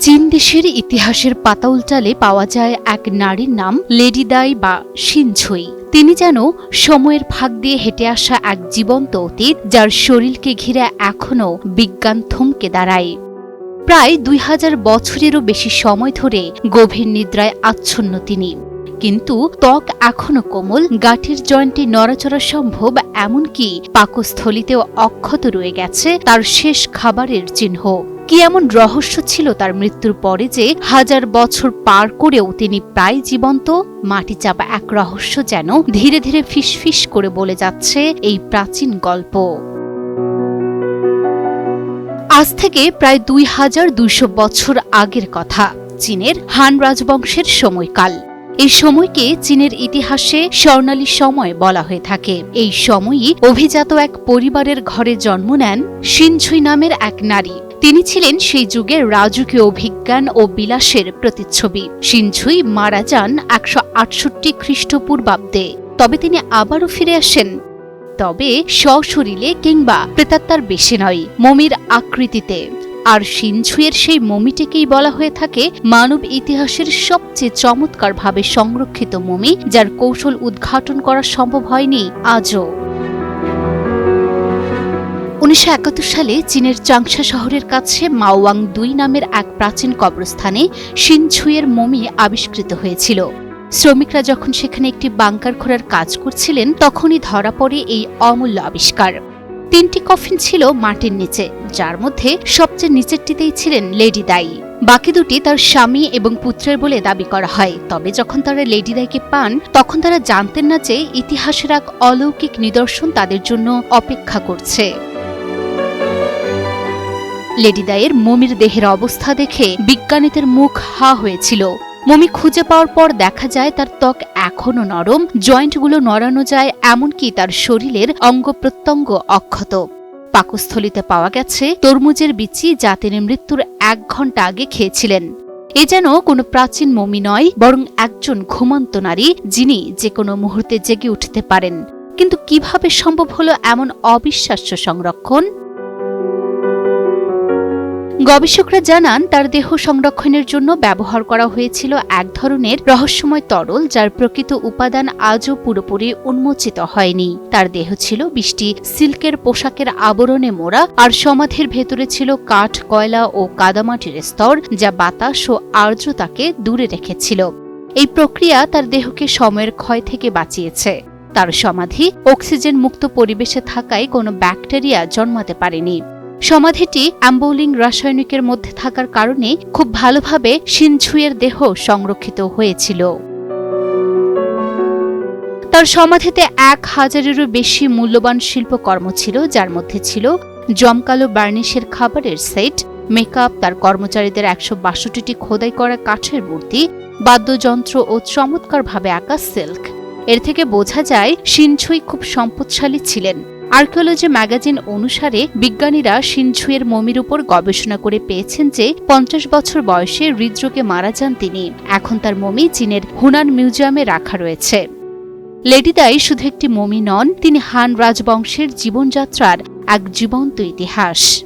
চীন দেশের ইতিহাসের পাতা উল্টালে পাওয়া যায় এক নারীর নাম লেডি দাই বা সিনছুই তিনি যেন সময়ের ফাঁক দিয়ে হেঁটে আসা এক জীবন্ত অতীত যার শরীরকে ঘিরে এখনও বিজ্ঞান থমকে দাঁড়ায়। প্রায় দুই হাজার বছরেরও বেশি সময় ধরে গভীর নিদ্রায় আচ্ছন্ন তিনি। কিন্তু ত্বক এখনও কোমল, গাঁঠির জয়েন্টে নড়াচড়া সম্ভব এমনকি পাকস্থলিতেও অক্ষত রয়ে গেছে তার শেষ খাবারের চিহ্ন। কি এমন রহস্য ছিল তার মৃত্যুর পরে যে হাজার বছর পার করেও তিনি প্রায় জীবন্ত? মাটি চাপা এক রহস্য যেন ধীরে ধীরে ফিসফিস করে বলে যাচ্ছে এই প্রাচীন গল্প। আজ থেকে প্রায় দুই হাজার দুইশো বছর আগের কথা, চীনের হান রাজবংশের সময়কাল। এই সময়কে চীনের ইতিহাসে স্বর্ণালী সময় বলা হয়ে থাকে। এই সময়ই অভিজাত এক পরিবারের ঘরে জন্ম নেন সিনঝুই নামের এক নারী। তিনি ছিলেন সেই যুগের রাজকীয় অভিজ্ঞান ও বিলাসের প্রতিচ্ছবি। সিনঝুই মারা যান একশো আটষট্টি খ্রিস্টপূর্বাব্দে। তবে তিনি আবারও ফিরে আসেন। তবে সশরীরে কিংবা প্রেতাত্মার বেশি নয়, মমির আকৃতিতে। আর সিনঝুয়ের সেই মমিটিকেই বলা হয়ে থাকে মানব ইতিহাসের সবচেয়ে চমৎকারভাবে সংরক্ষিত মমি, যার কৌশল উদ্ঘাটন করা সম্ভব হয়নি আজও। উনিশশো একাত্তর সালে চীনের চাংশা শহরের কাছে মাওয়াং দুই নামের এক প্রাচীন কবরস্থানে সিনঝুয়ের মমি আবিষ্কৃত হয়েছিল। শ্রমিকরা যখন সেখানে একটি বাংকার খোঁড়ার কাজ করছিলেন, তখনই ধরা পড়ে এই অমূল্য আবিষ্কার। তিনটি কফিন ছিল মাটির নিচে, যার মধ্যে সবচেয়ে নিচেরটিতেই ছিলেন লেডি দাই। বাকি দুটি তার স্বামী এবং পুত্রের বলে দাবি করা হয়। তবে যখন তারা লেডি দাইকে পান, তখন তারা জানতেন না যে ইতিহাসের এক অলৌকিক নিদর্শন তাদের জন্য অপেক্ষা করছে। লেডিদায়ের মমির দেহের অবস্থা দেখে বিজ্ঞানীদের মুখ হা হয়েছিল। মমি খুঁজে পাওয়ার পর দেখা যায় তার ত্বক এখনও নরম, জয়েন্টগুলো নড়ানো যায়, এমনকি তার শরীরের অঙ্গ প্রত্যঙ্গ অক্ষত। পাকস্থলিতে পাওয়া গেছে তরমুজের বিচি যা তিনি মৃত্যুর এক ঘণ্টা আগে খেয়েছিলেন। এ যেন কোনো প্রাচীন মমি নয়, বরং একজন ঘুমন্ত নারী যিনি যে কোনো মুহূর্তে জেগে উঠতে পারেন। কিন্তু কীভাবে সম্ভব হলো এমন অবিশ্বাস্য সংরক্ষণ? গবেষকরা জানান, তার দেহ সংরক্ষণের জন্য ব্যবহার করা হয়েছিল এক ধরনের রহস্যময় তরল যার প্রকৃত উপাদান আজও পুরোপুরি উন্মোচিত হয়নি। তার দেহ ছিল বৃষ্টি সিল্কের পোশাকের আবরণে মোড়া আর সমাধির ভেতরে ছিল কাঠ, কয়লা ও কাদামাটির স্তর যা বাতাস ও আর্দ্রতাকে দূরে রেখেছিল। এই প্রক্রিয়া তার দেহকে সময়ের ক্ষয় থেকে বাঁচিয়েছে। তার সমাধি অক্সিজেন মুক্ত পরিবেশে থাকায় কোনো ব্যাকটেরিয়া জন্মাতে পারেনি। সমাধিটি অ্যাম্বোলিং রাসায়নিকের মধ্যে থাকার কারণে খুব ভালোভাবে সিনঝুয়ের দেহ সংরক্ষিত হয়েছিল। তার সমাধিতে এক হাজারেরও বেশি মূল্যবান শিল্পকর্ম ছিল, যার মধ্যে ছিল জমকালো বার্নিশের খাবারের সেট, মেকআপ, তার কর্মচারীদের একশো বাষট্টিটি খোদাই করা কাঠের মূর্তি, বাদ্যযন্ত্র ও চমৎকারভাবে আঁকা সিল্ক। এর থেকে বোঝা যায়, সিনছুই খুব সম্পদশালী ছিলেন। আর্কিওলজি ম্যাগাজিন অনুসারে বিজ্ঞানীরা সিনছুয়ের মমির উপর গবেষণা করে পেয়েছেন যে পঞ্চাশ বছর বয়সে হৃদরোগে মারা যান তিনি। এখন তার মমি চীনের হুনান মিউজিয়ামে রাখা রয়েছে। লেডিদাই শুধু একটি মমি নন, তিনি হান রাজবংশের জীবনযাত্রার এক জীবন্ত ইতিহাস।